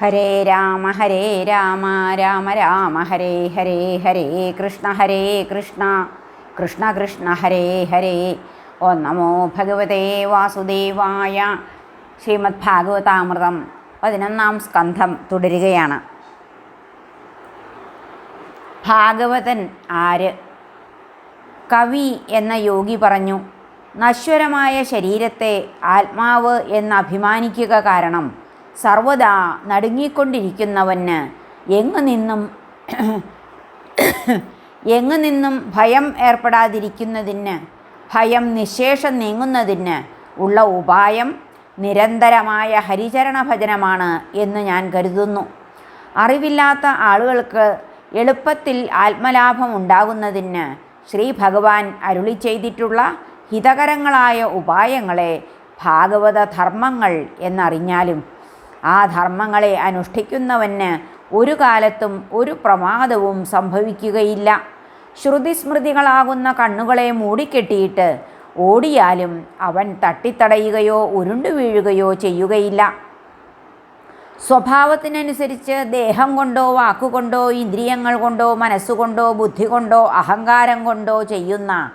ഹരേ രാമ ഹരേ രാമ രാമ രാമ ഹരേ ഹരേ ഹരേ കൃഷ്ണ ഹരേ കൃഷ്ണ. കൃഷ്ണ കൃഷ്ണ ഹരേ ഹരേ. ഓ നമോ ഭഗവതേ വാസുദേവായ ശ്രീമദ് ഭാഗവതാമൃതം പതിനൊന്നാം സ്കന്ധം തുടരുകയാണ്. ഭാഗവതൻ ആര്? കവി എന്ന യോഗി പറഞ്ഞു നശ്വരമായ ശരീരത്തെ ആത്മാവ് എന്ന് അഭിമാനിക്കുക കാരണം സർവദാ നടുങ്ങിക്കൊണ്ടിരിക്കുന്നവന് എങ്ങു നിന്നും എങ്ങു നിന്നും ഭയം ഏർപ്പെടാതിരിക്കുന്നതിന് ഭയം നിശേഷം നീങ്ങുന്നതിന് ഉള്ള ഉപായം നിരന്തരമായ ഹരിചരണ ഭജനമാണ് എന്ന് ഞാൻ കരുതുന്നു. അറിവില്ലാത്ത ആളുകൾക്ക് എളുപ്പത്തിൽ ആത്മലാഭം ഉണ്ടാകുന്നതിന് ശ്രീ ഭഗവാൻ അരുളി ചെയ്തിട്ടുള്ള ഹിതകരങ്ങളായ ഉപായങ്ങളെ ഭാഗവത ധർമ്മങ്ങൾ എന്നറിഞ്ഞാലും ആ ധർമ്മങ്ങളെ അനുഷ്ഠിക്കുന്നവന് ഒരു കാലത്തും ഒരു പ്രമാദവും സംഭവിക്കുകയില്ല. ശ്രുതിസ്മൃതികളാകുന്ന കണ്ണുകളെ മൂടിക്കെട്ടിയിട്ട് ഓടിയാലും അവൻ തട്ടിത്തടയുകയോ ഉരുണ്ടു വീഴുകയോ ചെയ്യുകയില്ല. സ്വഭാവത്തിനനുസരിച്ച് ദേഹം കൊണ്ടോ വാക്കുകൊണ്ടോ ഇന്ദ്രിയങ്ങൾ കൊണ്ടോ മനസ്സുകൊണ്ടോ ബുദ്ധി കൊണ്ടോ അഹങ്കാരം കൊണ്ടോ ചെയ്യുന്ന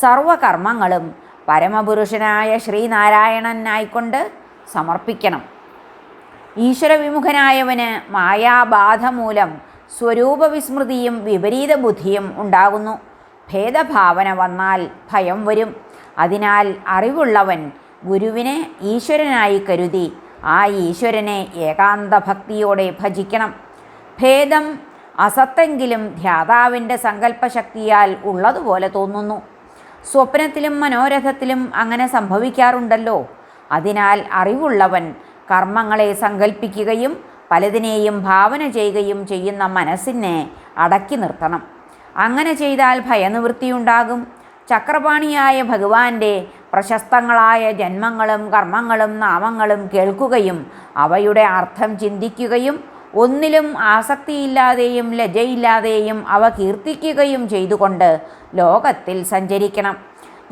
സർവകർമ്മങ്ങളും പരമപുരുഷനായ ശ്രീനാരായണനായിക്കൊണ്ട് സമർപ്പിക്കണം. ഈശ്വരവിമുഖനായവന് മായാബാധ മൂലം സ്വരൂപവിസ്മൃതിയും വിപരീത ബുദ്ധിയും ഉണ്ടാകുന്നു. ഭേദഭാവന വന്നാൽ ഭയം വരും. അതിനാൽ അറിവുള്ളവൻ ഗുരുവിനെ ഈശ്വരനായി കരുതി ആ ഈശ്വരനെ ഏകാന്ത ഭക്തിയോടെ ഭജിക്കണം. ഭേദം അസത്തെങ്കിലും ധ്യാതാവിന്റെ സങ്കല്പശക്തിയാൽ ഉള്ളതുപോലെ തോന്നുന്നു. സ്വപ്നത്തിലും മനോരഥത്തിലും അങ്ങനെ സംഭവിക്കാറുണ്ടല്ലോ. അതിനാൽ അറിവുള്ളവൻ കർമ്മങ്ങളെ സങ്കല്പിക്കുകയും പലതിനെയും ഭാവന ചെയ്യുകയും ചെയ്യുന്ന മനസ്സിനെ അടക്കി നിർത്തണം. അങ്ങനെ ചെയ്താൽ ഭയനിവൃത്തിയുണ്ടാകും. ചക്രപാണിയായ ഭഗവാന്റെ പ്രശസ്തങ്ങളായ ജന്മങ്ങളും കർമ്മങ്ങളും നാമങ്ങളും കേൾക്കുകയും അവയുടെ അർത്ഥം ചിന്തിക്കുകയും ഒന്നിലും ആസക്തിയില്ലാതെയും ലജയില്ലാതെയും അവ കീർത്തിക്കുകയും ചെയ്തുകൊണ്ട് ലോകത്തിൽ സഞ്ചരിക്കണം.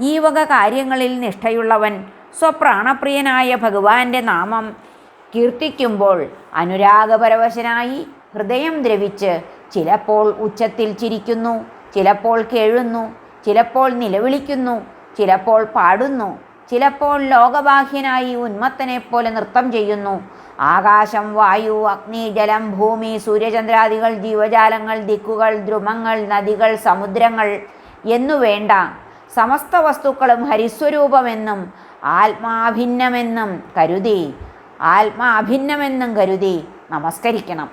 ഈ വക കാര്യങ്ങളിൽ നിഷ്ഠയുള്ളവൻ സ്വപ്രാണപ്രിയനായ ഭഗവാന്റെ നാമം കീർത്തിക്കുമ്പോൾ അനുരാഗപരവശനായി ഹൃദയം ദ്രവിച്ച് ചിലപ്പോൾ ഉച്ചത്തിൽ ചിരിക്കുന്നു ചിലപ്പോൾ കേഴുന്നു ചിലപ്പോൾ നിലവിളിക്കുന്നു ചിലപ്പോൾ പാടുന്നു ചിലപ്പോൾ ലോകബാഹ്യനായി ഉന്മത്തനെപ്പോലെ നൃത്തം ചെയ്യുന്നു. ആകാശം വായു അഗ്നി ജലം ഭൂമി സൂര്യചന്ദ്രാദികൾ ജീവജാലങ്ങൾ ദിക്കുകൾ ദ്രുമങ്ങൾ നദികൾ സമുദ്രങ്ങൾ എന്നു വേണ്ട സമസ്ത വസ്തുക്കളും ഹരിസ്വരൂപമെന്നും ആത്മാഭിന്നമെന്നും കരുതി ആത്മാഭിന്നമെന്നും കരുതി നമസ്കരിക്കണം.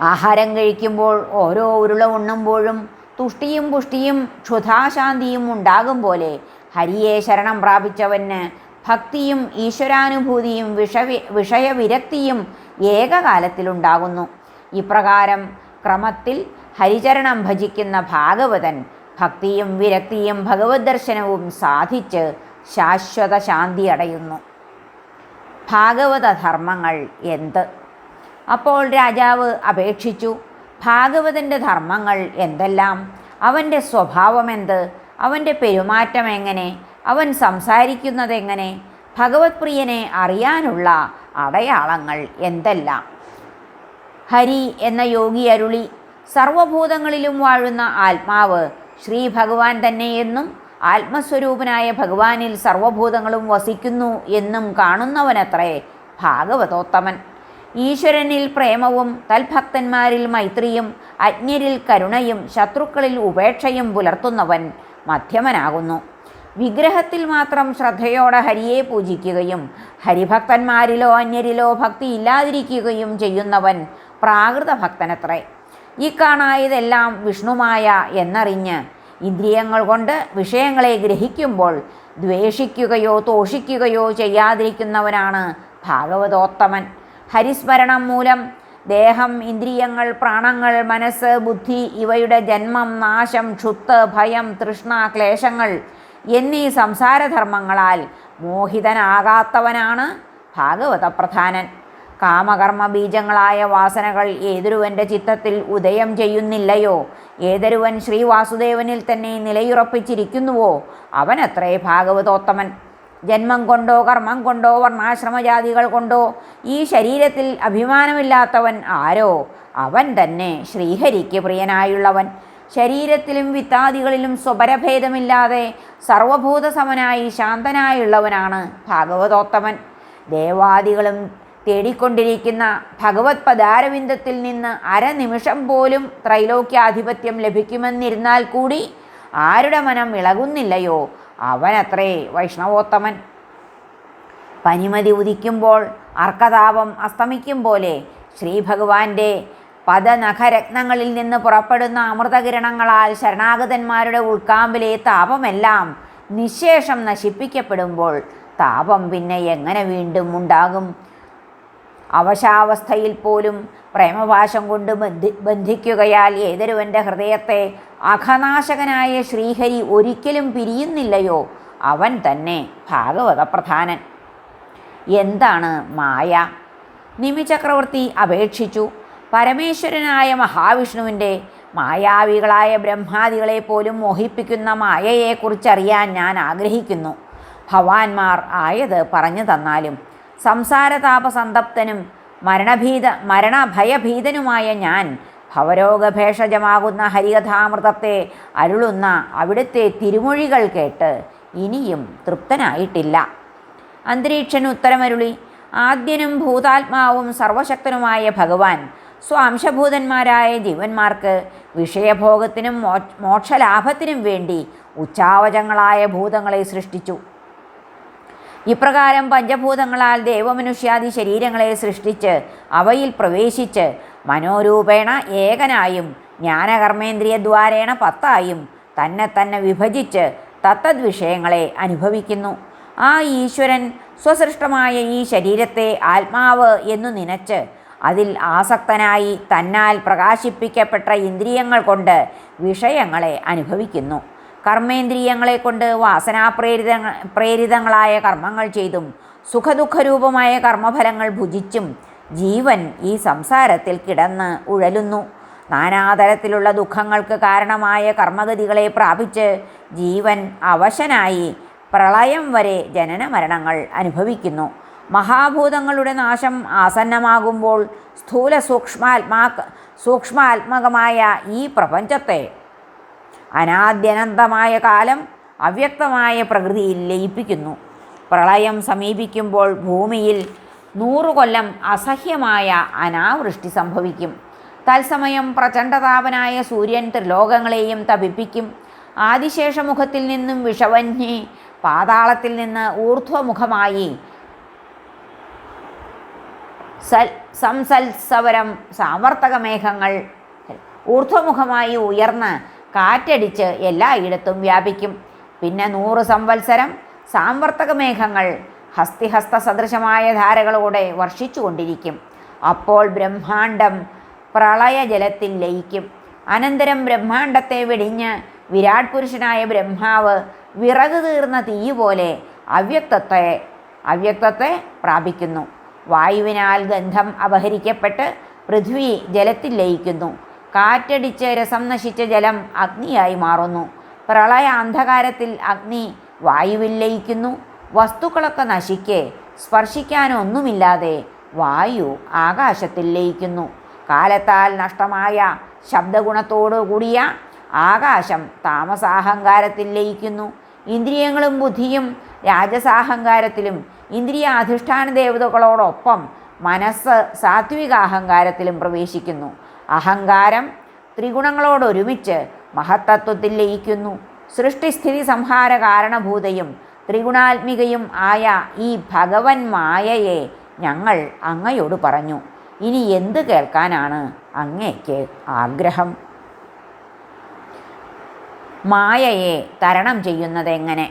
ആഹാരം കഴിക്കുമ്പോൾ ഓരോ ഉരുള ഉണ്ണുമ്പോഴും തുഷ്ടിയും പുഷ്ടിയും ക്ഷുധാശാന്തിയും ഉണ്ടാകും പോലെ ഹരിയെ ശരണം പ്രാപിച്ചവന് ഭക്തിയും ഈശ്വരാനുഭൂതിയും വിഷവി വിഷയവിരക്തിയും ഏകകാലത്തിലുണ്ടാകുന്നു. ഇപ്രകാരം ക്രമത്തിൽ ഹരിചരണം ഭജിക്കുന്ന ഭാഗവതൻ ഭക്തിയും വിരക്തിയും ഭഗവത് ദർശനവും സാധിച്ച് ശാശ്വത ശാന്തി അടയുന്നു. ഭാഗവത ധർമ്മങ്ങൾ എന്ത്? അപ്പോൾ രാജാവ് അപേക്ഷിച്ചു ഭാഗവതന്റെ ധർമ്മങ്ങൾ എന്തെല്ലാം? അവന്റെ സ്വഭാവമെന്ത് അവന്റെ പെരുമാറ്റം എങ്ങനെ? അവൻ സംസാരിക്കുന്നതെങ്ങനെ ഭഗവത് പ്രിയനെ അറിയാനുള്ള അടയാളങ്ങൾ എന്തെല്ലാം? ഹരി എന്ന യോഗി അരുളി സർവഭൂതങ്ങളിലും വാഴുന്ന ആത്മാവ് ശ്രീ ഭഗവാൻ തന്നെയെന്നും ആത്മസ്വരൂപനായ ഭഗവാനിൽ സർവഭൂതങ്ങളും വസിക്കുന്നു എന്നും കാണുന്നവനത്രേ ഭാഗവതോത്തമൻ. ഈശ്വരനിൽ പ്രേമവും തൽഭക്തന്മാരിൽ മൈത്രിയും അജ്ഞരിൽ കരുണയും ശത്രുക്കളിൽ ഉപേക്ഷയും പുലർത്തുന്നവൻ മധ്യമനാകുന്നു. വിഗ്രഹത്തിൽ മാത്രം ശ്രദ്ധയോടെ ഹരിയെ പൂജിക്കുകയും ഹരിഭക്തന്മാരിലോ അന്യരിലോ ഭക്തി ഇല്ലാതിരിക്കുകയും ചെയ്യുന്നവൻ പ്രാകൃത ഭക്തനത്രേ ഈ കാണായതെല്ലാം വിഷ്ണുമായ എന്നറിഞ്ഞ് ഇന്ദ്രിയങ്ങൾ കൊണ്ട് വിഷയങ്ങളെ ഗ്രഹിക്കുമ്പോൾ ദ്വേഷിക്കുകയോ തോഷിക്കുകയോ ചെയ്യാതിരിക്കുന്നവനാണ് ഭാഗവതോത്തമൻ. ഹരിസ്മരണം മൂലം ദേഹം ഇന്ദ്രിയങ്ങൾ പ്രാണങ്ങൾ മനസ്സ് ബുദ്ധി ഇവയുടെ ജന്മം നാശം ക്ഷുത്ത് ഭയം തൃഷ്ണ ക്ലേശങ്ങൾ എന്നീ സംസാരധർമ്മങ്ങളാൽ മോഹിതനാകാത്തവനാണ് ഭാഗവതപ്രധാനൻ. കാമകർമ്മ ബീജങ്ങളായ വാസനകൾ ഏതൊരുവന്റെ ചിത്തത്തിൽ ഉദയം ചെയ്യുന്നില്ലയോ? ഏതൊരുവൻ ശ്രീവാസുദേവനിൽ തന്നെ നിലയുറപ്പിച്ചിരിക്കുന്നുവോ? അവനത്രേ ഭാഗവതോത്തമൻ. ജന്മം കൊണ്ടോ കർമ്മം കൊണ്ടോ വർണാശ്രമജാതികൾ കൊണ്ടോ ഈ ശരീരത്തിൽ അഭിമാനമില്ലാത്തവൻ ആരോ? അവൻ തന്നെ ശ്രീഹരിക്ക് പ്രിയനായുള്ളവൻ. ശരീരത്തിലും വിത്താദികളിലും സ്വപരഭേദമില്ലാതെ സർവഭൂതസമനായി ശാന്തനായുള്ളവനാണ് ഭാഗവതോത്തമൻ. ദേവാദികളും തേടിക്കൊണ്ടിരിക്കുന്ന ഭഗവത് പദാരവിന്ദത്തിൽ നിന്ന് അരനിമിഷം പോലും ത്രൈലോക്യാധിപത്യം ലഭിക്കുമെന്നിരുന്നാൽ കൂടി ആരുടെ മനം ഇളകുന്നില്ലയോ അവനത്രേ വൈഷ്ണവോത്തമൻ. പനിമതി ഉദിക്കുമ്പോൾ അർക്കതാപം അസ്തമിക്കും പോലെ ശ്രീഭഗവാന്റെ പദനഖരത്നങ്ങളിൽ നിന്ന് പുറപ്പെടുന്ന അമൃതകിരണങ്ങളാൽ ശരണാഗതന്മാരുടെ ഉൾക്കാമ്പിലെ താപമെല്ലാം നിശേഷം നശിപ്പിക്കപ്പെടുമ്പോൾ താപം പിന്നെ എങ്ങനെ വീണ്ടും ഉണ്ടാകും? അവശാവസ്ഥയിൽ പോലും പ്രേമപാശം കൊണ്ട് ബന്ധി ബന്ധിക്കുകയാൽ ഏതൊരുവന്റെ ഹൃദയത്തെ അഘനാശകനായ ശ്രീഹരി ഒരിക്കലും പിരിയുന്നില്ലയോ? അവൻ തന്നെ ഭാഗവത പ്രധാനൻ എന്താണ് മായ? നിമിചക്രവർത്തി അപേക്ഷിച്ചു. പരമേശ്വരനായ മഹാവിഷ്ണുവിന്റെ മായാവികളായ ബ്രഹ്മാദികളെ പോലും മോഹിപ്പിക്കുന്ന മായയെക്കുറിച്ചറിയാൻ ഞാൻ ആഗ്രഹിക്കുന്നു. ഭവാന്മാർ ആയത് പറഞ്ഞു തന്നാലും സംസാരതാപസന്തപ്തനും മരണഭീത മരണഭയഭീതനുമായ ഞാൻ ഭവരോഗഭേഷജമാകുന്ന ഹരികഥാമൃതത്തെ അരുളുന്ന അവിടുത്തെ തിരുമൊഴികൾ കേട്ട് ഇനിയും തൃപ്തനായിട്ടില്ല. അന്തരീക്ഷൻ ഉത്തരമരുളി. ആദ്യനും ഭൂതാത്മാവും സർവശക്തനുമായ ഭഗവാൻ സ്വാംശഭൂതന്മാരായ ജീവന്മാർക്ക് വിഷയഭോഗത്തിനും മോക്ഷലാഭത്തിനും വേണ്ടി ഉച്ചാവചങ്ങളായ ഭൂതങ്ങളെ സൃഷ്ടിച്ചു. ഇപ്രകാരം പഞ്ചഭൂതങ്ങളാൽ ദേവമനുഷ്യാദി ശരീരങ്ങളെ സൃഷ്ടിച്ച് അവയിൽ പ്രവേശിച്ച് മനോരൂപേണ ഏകനായും ജ്ഞാനകർമ്മേന്ദ്രിയദ്വാരേണ പത്തായും തന്നെ തന്നെ വിഭജിച്ച് തത്തദ് വിഷയങ്ങളെ അനുഭവിക്കുന്നു. ആ ഈശ്വരൻ സ്വസൃഷ്ടമായ ഈ ശരീരത്തെ ആത്മാവ് എന്നു നനച്ച് അതിൽ ആസക്തനായി തന്നാൽ പ്രകാശിപ്പിക്കപ്പെട്ട ഇന്ദ്രിയങ്ങൾ കൊണ്ട് വിഷയങ്ങളെ അനുഭവിക്കുന്നു. കർമ്മേന്ദ്രിയങ്ങളെ കൊണ്ട് വാസനാപ്രേരിത പ്രേരിതങ്ങളായ കർമ്മങ്ങൾ ചെയ്തും സുഖദുഃഖരൂപമായ കർമ്മഫലങ്ങൾ ഭുജിച്ചും ജീവൻ ഈ സംസാരത്തിൽ കിടന്ന് ഉഴലുന്നു. നാനാതരത്തിലുള്ള ദുഃഖങ്ങൾക്ക് കാരണമായ കർമ്മഗതികളെ പ്രാപിച്ച് ജീവൻ അവശനായി പ്രളയം വരെ ജനന മരണങ്ങൾ അനുഭവിക്കുന്നു. മഹാഭൂതങ്ങളുടെ നാശം ആസന്നമാകുമ്പോൾ സ്ഥൂല സൂക്ഷ്മാത്മാ സൂക്ഷ്മാത്മകമായ ഈ പ്രപഞ്ചത്തെ അനാദ്യനന്തമായ കാലം അവ്യക്തമായ പ്രകൃതിയിൽ ലയിപ്പിക്കുന്നു. പ്രളയം സമീപിക്കുമ്പോൾ ഭൂമിയിൽ നൂറുകൊല്ലം അസഹ്യമായ അനാവൃഷ്ടി സംഭവിക്കും. തത്സമയം പ്രചണ്ഡതാപനായ സൂര്യൻ ത്രിലോകങ്ങളെയും തപിപ്പിക്കും. ആദിശേഷമുഖത്തിൽ നിന്നും വിഷവഞ്ഞി പാതാളത്തിൽ നിന്ന് ഊർധ്വമുഖമായി സൽ സംസൽസവരം സാമർത്തക മേഘങ്ങൾ ഊർധ്വമുഖമായി ഉയർന്ന് കാറ്റടിച്ച് എല്ലായിടത്തും വ്യാപിക്കും. പിന്നെ നൂറ് സംവത്സരം സാമ്പർത്തക മേഘങ്ങൾ ഹസ്തിഹസ്ത സദൃശമായ ധാരകളോടെ വർഷിച്ചുകൊണ്ടിരിക്കും. അപ്പോൾ ബ്രഹ്മാണ്ടം പ്രളയജലത്തിൽ ലയിക്കും. അനന്തരം ബ്രഹ്മാണ്ടത്തെ വെടിഞ്ഞ് വിരാട് പുരുഷനായ ബ്രഹ്മാവ് വിറക് തീർന്ന തീ പോലെ അവ്യക്തത്തെ അവ്യക്തത്തെ പ്രാപിക്കുന്നു. വായുവിനാൽ ഗന്ധം അപഹരിക്കപ്പെട്ട് പൃഥ്വി ജലത്തിൽ ലയിക്കുന്നു. കാറ്റടിച്ച് രസം നശിച്ച ജലം അഗ്നിയായി മാറുന്നു. പ്രളയ അന്ധകാരത്തിൽ അഗ്നി വായുവിൽ ലയിക്കുന്നു വസ്തുക്കളൊക്കെ നശിക്കെ സ്പർശിക്കാനൊന്നുമില്ലാതെ വായു ആകാശത്തിൽ ലയിക്കുന്നു കാലത്താൽ നഷ്ടമായ ശബ്ദഗുണത്തോടു കൂടിയ ആകാശം താമസാഹങ്കാരത്തിൽ ലയിക്കുന്നു ഇന്ദ്രിയങ്ങളും ബുദ്ധിയും രാജസാഹങ്കാരത്തിലും ഇന്ദ്രിയാധിഷ്ഠാന ദേവതകളോടൊപ്പം മനസ്സ് സാത്വികാഹങ്കാരത്തിലും പ്രവേശിക്കുന്നു. അഹങ്കാരം ത്രിഗുണങ്ങളോടൊരുമിച്ച് മഹത്തത്വത്തിൽ ലയിക്കുന്നു. സൃഷ്ടിസ്ഥിതി സംഹാര കാരണഭൂതയും ത്രിഗുണാത്മികയും ആയ ഈ ഭഗവൻ മായയെ ഞങ്ങൾ അങ്ങയോട് പറഞ്ഞു. ഇനി എന്ത് കേൾക്കാനാണ് അങ്ങയ്ക്ക് ആഗ്രഹം? മായയെ തരണം ചെയ്യുന്നത് എങ്ങനെ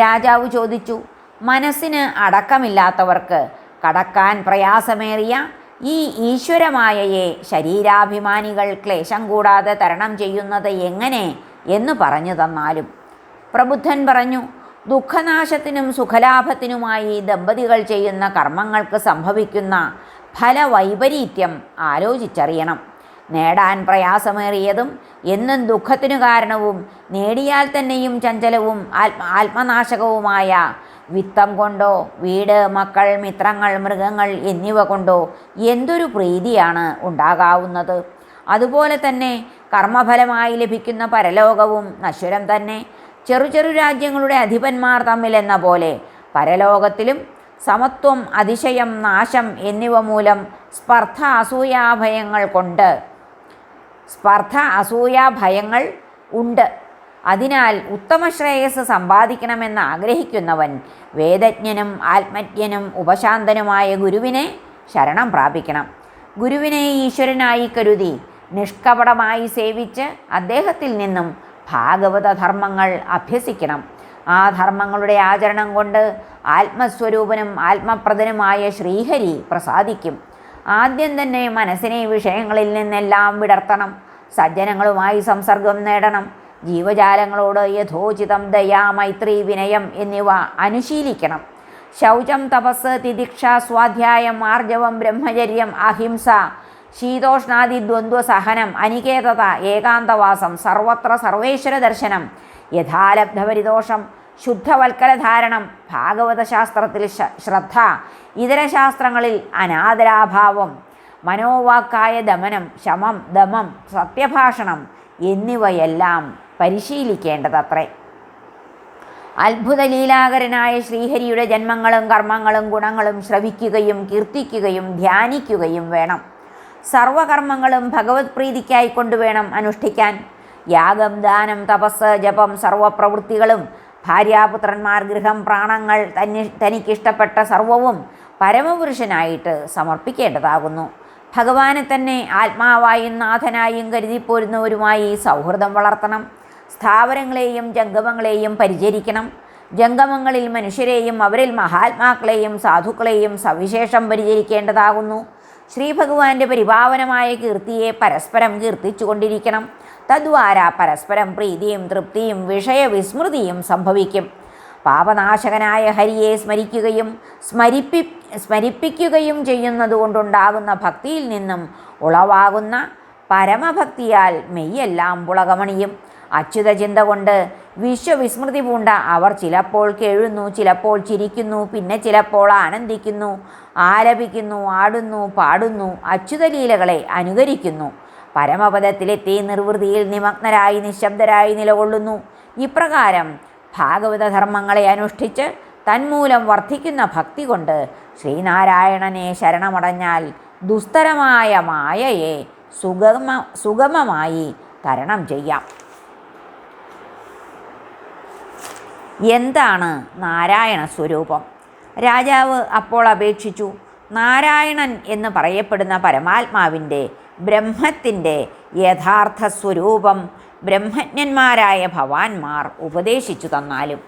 രാജാവ് ചോദിച്ചു. മനസ്സിന് അടക്കമില്ലാത്തവർക്ക് കടക്കാൻ പ്രയാസമേറിയ ഈ ഈശ്വരമായയെ ശരീരാഭിമാനികൾ ക്ലേശം കൂടാതെ തരണം ചെയ്യുന്നത് എങ്ങനെ എന്ന് പറഞ്ഞു തന്നാലും പ്രബുദ്ധൻ പറഞ്ഞു ദുഃഖനാശത്തിനും സുഖലാഭത്തിനുമായി ദമ്പതികൾ ചെയ്യുന്ന കർമ്മങ്ങൾക്ക് സംഭവിക്കുന്ന ഫലവൈപരീത്യം ആലോചിച്ചറിയണം. നേടാൻ പ്രയാസമേറിയതും എന്നും ദുഃഖത്തിനു കാരണവും നേടിയാൽ തന്നെയും ചഞ്ചലവും ആത്മ ആത്മനാശകവുമായ വിത്തം കൊണ്ടോ വീട് മക്കൾ മിത്രങ്ങൾ മൃഗങ്ങൾ എന്നിവ കൊണ്ടോ എന്തൊരു പ്രീതിയാണ് ഉണ്ടാകാവുന്നത്. അതുപോലെ തന്നെ കർമ്മഫലമായി ലഭിക്കുന്ന പരലോകവും നശ്വരം തന്നെ. ചെറു ചെറു രാജ്യങ്ങളുടെ അധിപന്മാർ തമ്മിലെന്ന പോലെ പരലോകത്തിലും സമത്വം അതിശയം നാശം എന്നിവ മൂലം സ്പർദ്ധ അസൂയാഭയങ്ങൾ കൊണ്ട് സ്പർദ്ധ അസൂയാഭയങ്ങൾ ഉണ്ട്. അതിനാൽ ഉത്തമ ശ്രേയസ് സമ്പാദിക്കണമെന്ന് ആഗ്രഹിക്കുന്നവൻ വേദജ്ഞനും ആത്മജ്ഞനും ഉപശാന്തനുമായ ഗുരുവിനെ ശരണം പ്രാപിക്കണം. ഗുരുവിനെ ഈശ്വരനായി കരുതി നിഷ്കപടമായി സേവിച്ച് അദ്ദേഹത്തിൽ നിന്നും ഭാഗവത ധർമ്മങ്ങൾ അഭ്യസിക്കണം. ആ ധർമ്മങ്ങളുടെ ആചരണം കൊണ്ട് ആത്മസ്വരൂപനും ആത്മപ്രദനുമായ ശ്രീഹരി പ്രസാദിക്കും. ആദ്യം തന്നെ മനസ്സിനെ വിഷയങ്ങളിൽ നിന്നെല്ലാം വിടർത്തണം. സജ്ജനങ്ങളുമായി സംസർഗം നേടണം. ജീവജാലങ്ങളോട് യഥോചിതം ദയാ മൈത്രി വിനയം എന്നിവ അനുശീലിക്കണം. ശൗചം തപസ് തിദിക്ഷ സ്വാധ്യായം ആർജവം ബ്രഹ്മചര്യം അഹിംസ ശീതോഷ്ണാദി ദ്വന്ദ്വ സഹനം അനികേതത ഏകാന്തവാസം സർവത്ര സർവേശ്വര ദർശനം യഥാലബ്ധപരിദോഷം ശുദ്ധവൽക്കലധാരണം ഭാഗവത ശാസ്ത്രത്തിൽ ശ- ശ്രദ്ധ ഇതര ശാസ്ത്രങ്ങളിൽ അനാദരാഭാവം മനോവാക്കായ ദമനം ശമം ദമം സത്യഭാഷണം എന്നിവയെല്ലാം പരിശീലിക്കേണ്ടതത്രേ അത്ഭുത ലീലാകരനായ ശ്രീഹരിയുടെ ജന്മങ്ങളും കർമ്മങ്ങളും ഗുണങ്ങളും ശ്രവിക്കുകയും കീർത്തിക്കുകയും ധ്യാനിക്കുകയും വേണം. സർവകർമ്മങ്ങളും ഭഗവത് പ്രീതിക്കായി കൊണ്ടുവേണം അനുഷ്ഠിക്കാൻ. യാഗം ദാനം തപസ് ജപം സർവപ്രവൃത്തികളും ഭാര്യാപുത്രന്മാർ ഗൃഹം പ്രാണങ്ങൾ തന്നെ തനിക്കിഷ്ടപ്പെട്ട സർവവും പരമപുരുഷനായിട്ട് സമർപ്പിക്കേണ്ടതാകുന്നു. ഭഗവാനെ തന്നെ ആത്മാവായും നാഥനായും കരുതിപ്പോരുന്നവരുമായി സൗഹൃദം വളർത്തണം. സ്ഥാവരങ്ങളെയും ജംഗമങ്ങളെയും പരിചരിക്കണം. ജംഗമങ്ങളിൽ മനുഷ്യരെയും അവരിൽ മഹാത്മാക്കളെയും സാധുക്കളെയും സവിശേഷം പരിചരിക്കേണ്ടതാകുന്നു. ശ്രീഭഗവാന്റെ പരിപാവനമായ കീർത്തിയെ പരസ്പരം കീർത്തിച്ചുകൊണ്ടിരിക്കണം. തദ്വാര പരസ്പരം പ്രീതിയും തൃപ്തിയും വിഷയവിസ്മൃതിയും സംഭവിക്കും. പാപനാശകനായ ഹരിയെ സ്മരിക്കുകയും സ്മരിപ്പി സ്മരിപ്പിക്കുകയും ചെയ്യുന്നതുകൊണ്ടുണ്ടാകുന്ന ഭക്തിയിൽ നിന്നും ഉളവാകുന്ന പരമഭക്തിയാൽ മെയ്യെല്ലാം പുളകമണിയും. അച്യുത ചിന്ത കൊണ്ട് വിശ്വവിസ്മൃതി പൂണ്ട അവർ ചിലപ്പോൾ കേഴുന്നു ചിലപ്പോൾ ചിരിക്കുന്നു പിന്നെ ചിലപ്പോൾ ആനന്ദിക്കുന്നു ആലപിക്കുന്നു ആടുന്നു പാടുന്നു അച്യുതലീലകളെ അനുകരിക്കുന്നു. പരമപദത്തിലെത്തി നിർവൃതിയിൽ നിമഗ്നരായി നിശബ്ദരായി നിലകൊള്ളുന്നു. ഇപ്രകാരം ഭാഗവതധർമ്മങ്ങളെ അനുഷ്ഠിച്ച് തന്മൂലം വർദ്ധിക്കുന്ന ഭക്തി കൊണ്ട് ശ്രീനാരായണനെ ശരണമടഞ്ഞാൽ ദുസ്തരമായ മായയെ സുഗമ സുഗമമായി തരണം ചെയ്യാം. എന്താണ് നാരായണ സ്വരൂപം? രാജാവ് അപ്പോൾ അപേക്ഷിച്ചു നാരായണൻ എന്ന് പറയപ്പെടുന്ന പരമാത്മാവിന്റെ ബ്രഹ്മത്തിന്റെ യഥാർത്ഥ സ്വരൂപം ബ്രഹ്മജ്ഞന്മാരായ ഭവാന്മാർ ഉപദേശിച്ചു തന്നാലും.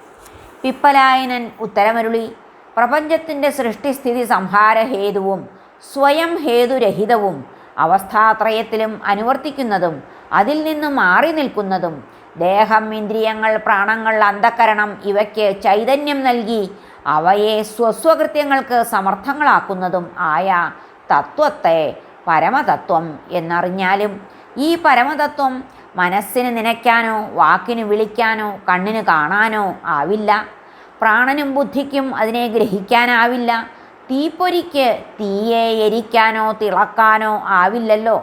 പിപ്പലായനൻ ഉത്തരമരുളി പ്രപഞ്ചത്തിന്റെ സൃഷ്ടിസ്ഥിതി സംഹാരഹേതുവും സ്വയം ഹേതുരഹിതവും അവസ്ഥാത്രയത്തിലും അനുവർത്തിക്കുന്നതും അതിൽ നിന്ന് മാറി നിൽക്കുന്നതും ദേഹം ഇന്ദ്രിയങ്ങൾ പ്രാണങ്ങൾ അന്ധക്കരണം ഇവയ്ക്ക് ചൈതന്യം നൽകി അവയെ സ്വസ്വകൃത്യങ്ങൾക്ക് സമർത്ഥങ്ങളാക്കുന്നതും ആയ തത്വത്തെ പരമതത്വം എന്നറിഞ്ഞാലും ഈ പരമതത്വം മനസ്സിന് നനയ്ക്കാനോ വാക്കിന് വിളിക്കാനോ കണ്ണിന് കാണാനോ ആവില്ല. പ്രാണനും ബുദ്ധിക്കും അതിനെ ഗ്രഹിക്കാനാവില്ല. തീപ്പൊരിക്ക് തീയെ എരിക്കാനോ തിളക്കാനോ ആവില്ലല്ലോ.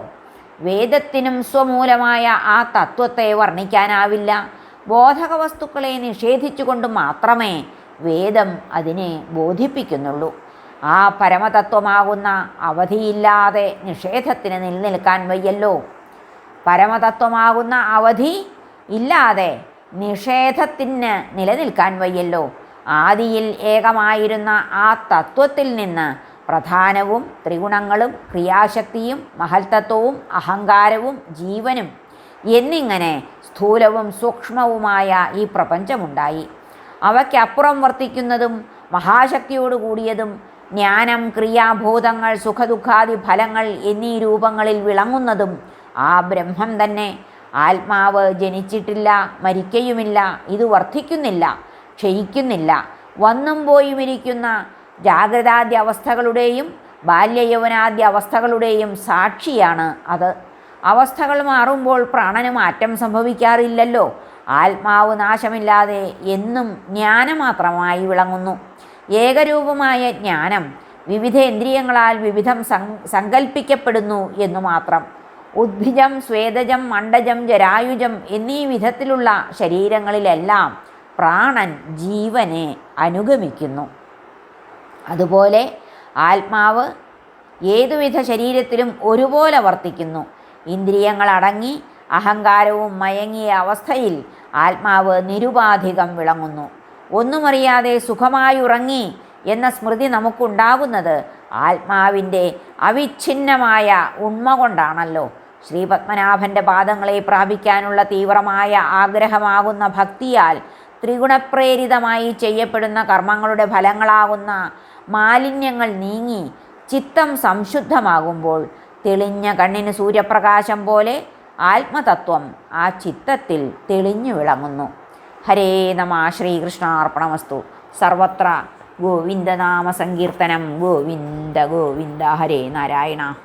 വേദത്തിനും സ്വമൂലമായ ആ തത്വത്തെ വർണിക്കാനാവില്ല. ബോധക വസ്തുക്കളെ നിഷേധിച്ചുകൊണ്ട് മാത്രമേ വേദം അതിനെ ബോധിപ്പിക്കുന്നുള്ളൂ. ആ പരമതത്വമാകുന്ന അവധിയില്ലാതെ നിഷേധത്തിന് നിലനിൽക്കാൻ വയ്യല്ലോ. പരമതത്വമാകുന്ന അവധി ഇല്ലാതെ നിഷേധത്തിന് നിലനിൽക്കാൻ വയ്യല്ലോ. ആദിയിൽ ഏകമായിരുന്ന ആ തത്വത്തിൽ നിന്ന് പ്രധാനവും ത്രിഗുണങ്ങളും ക്രിയാശക്തിയും മഹൽത്തത്വവും അഹങ്കാരവും ജീവനും എന്നിങ്ങനെ സ്ഥൂലവും സൂക്ഷ്മവുമായ ഈ പ്രപഞ്ചമുണ്ടായി. അവയ്ക്കപ്പുറം വർത്തിക്കുന്നതും മഹാശക്തിയോട് കൂടിയതും ജ്ഞാനം ക്രിയാഭൂതങ്ങൾ സുഖദുഃഖാദി ഫലങ്ങൾ എന്നീ രൂപങ്ങളിൽ വിളങ്ങുന്നതും ആ ബ്രഹ്മം തന്നെ. ആത്മാവ് ജനിച്ചിട്ടില്ല മരിക്കയുമില്ല ഇത് വർദ്ധിക്കുന്നില്ല ക്ഷയിക്കുന്നില്ല വന്നും പോയും ഇരിക്കുന്ന ജാഗ്രതാദ്യ അവസ്ഥകളുടെയും ബാല്യയൗവനാദ്യ അവസ്ഥകളുടെയും സാക്ഷിയാണ് അത്. അവസ്ഥകൾ മാറുമ്പോൾ പ്രാണന് മാറ്റം സംഭവിക്കാറില്ലല്ലോ. ആത്മാവ് നാശമില്ലാതെ എന്നും ജ്ഞാനമാത്രമായി വിളങ്ങുന്നു. ഏകരൂപമായ ജ്ഞാനം വിവിധ ഇന്ദ്രിയങ്ങളാൽ വിവിധം സങ് സങ്കല്പിക്കപ്പെടുന്നു എന്നു മാത്രം. ഉദ്ഭിജം സ്വേദജം മണ്ഡജം ജരായുജം എന്നീ വിധത്തിലുള്ള ശരീരങ്ങളിലെല്ലാം പ്രാണൻ ജീവനെ അനുഗമിക്കുന്നു. അതുപോലെ ആത്മാവ് ഏതുവിധ ശരീരത്തിലും ഒരുപോലെ വർത്തിക്കുന്നു. ഇന്ദ്രിയങ്ങളടങ്ങി അഹങ്കാരവും മയങ്ങിയ അവസ്ഥയിൽ ആത്മാവ് നിരുപാധികം വിളങ്ങുന്നു. ഒന്നുമറിയാതെ സുഖമായി ഉറങ്ങി എന്ന സ്മൃതി നമുക്കുണ്ടാകുന്നത് ആത്മാവിന്റെ അവിഛിന്നമായ ഉണ്മ കൊണ്ടാണല്ലോ. ശ്രീപത്മനാഭന്റെ പാദങ്ങളെ പ്രാപിക്കാനുള്ള തീവ്രമായ ആഗ്രഹമാകുന്ന ഭക്തിയാൽ ത്രിഗുണപ്രേരിതമായി ചെയ്യപ്പെടുന്ന കർമ്മങ്ങളുടെ ഫലങ്ങളാകുന്ന മാലിന്യങ്ങൾ നീങ്ങി ചിത്തം സംശുദ്ധമാകുമ്പോൾ തെളിഞ്ഞ കണ്ണിന് സൂര്യപ്രകാശം പോലെ ആത്മതത്വം ആ ചിത്തത്തിൽ തെളിഞ്ഞു വിളങ്ങുന്നു. ഹരേ നമ ശ്രീകൃഷ്ണാർപ്പണമസ്തു. സർവത്ര ഗോവിന്ദനാമ സങ്കീർത്തനം ഗോവിന്ദ ഗോവിന്ദ. ഹരേ നാരായണ.